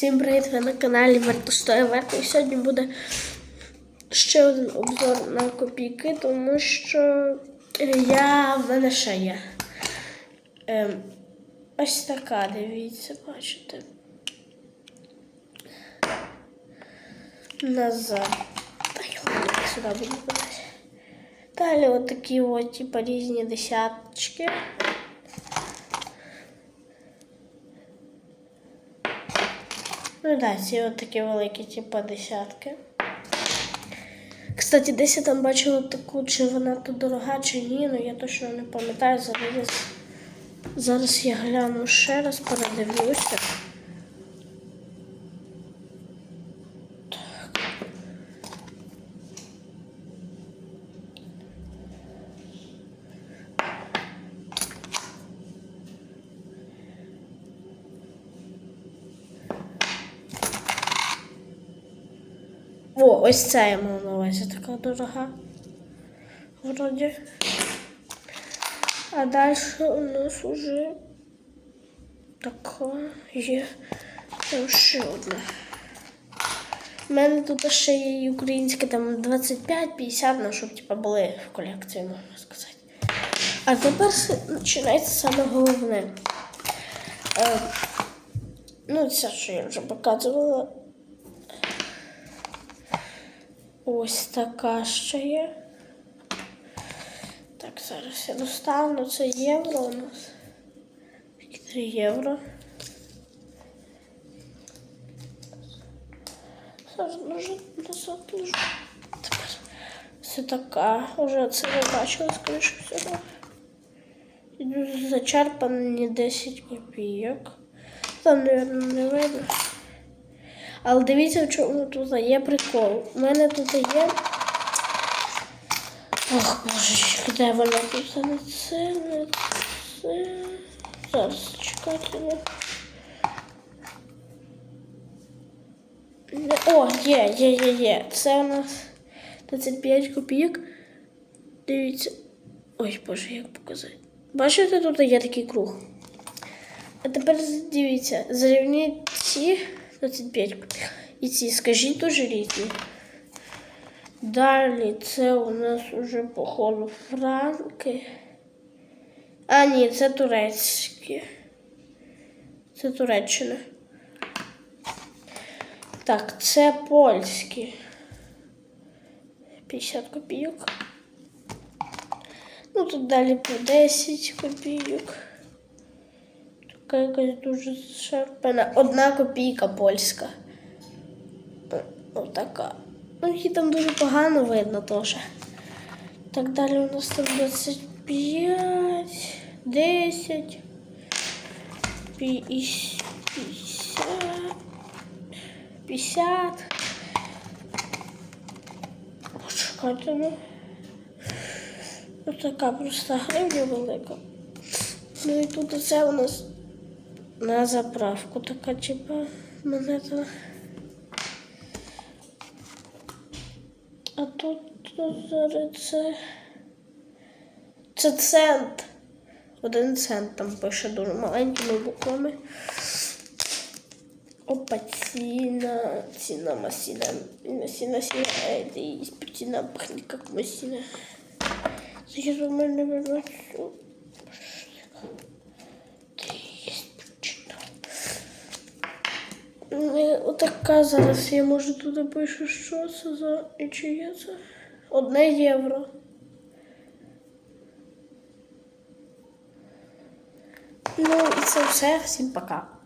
Всім привіт! Ви на каналі Вертостоя Верта. І сьогодні буде ще один обзор на копійки, тому що я в мене ще є. Ем, ось така, дивіться, бачите. Назад. Та я сюди буду подати. Далі от такі от, типа, різні десяточки. Ну да, ці от такі великі, типа десятки. Кстати, десь я там бачила таку, чи вона тут дорога, чи ні, ну я точно не пам'ятаю. Зараз зараз я гляну ще раз, передивлюся. О, ось ця я мала на увазі така дорога. Вроді. А далі у нас уже така є там ще одна. У мене тут ще є і українське там 25-50, ну, щоб типа, були в колекції, можна сказати. А тепер починається саме головне. Е, ну, це, що я вже показувала. Ось така ще є. Так, зараз я достану. Це євро у нас. 3 євро. Зараз може назад ложу. Тепер це така. Уже це ви бачили, скоріше всього. Зачерпані 10 копійок. Там, мабуть, не видно. Але дивіться, в чому тут є прикол. У мене тут є. Ох, боже, де вона тут не це, не це. Зараз чекайте. О, є, є, є, є. Це у нас 25 копійок. Дивіться. Ой, боже, як показати. Бачите, тут є такий круг. А тепер дивіться, зрівніть ці 25 і ці, скажіть дуже різні. Далі це у нас уже походу франки. А, ні, це турецькі. Це Туреччина. Так, це польські. 50 копійок. Ну, тут далі по 10 копійок. Така якась дуже шарпена. Одна копійка польська. Отака. Ну, її там дуже погано видно теж. Так далі у нас там 25, 10, 50, 50. Почекайте, ну. Отака просто гривня велика. Ну і тут оце у нас на заправку така типа монета. А тут це. Це цент. Один цент там пише дуже маленькими буквами. Опа, ціна, ціна, масіна, масіна, сіна, і ціна пахне як масіна. Зараз у мене виносю. Отака зараз я можу туди пишу, що це за і чи є це? Одне євро. Ну і це все. Всім пока.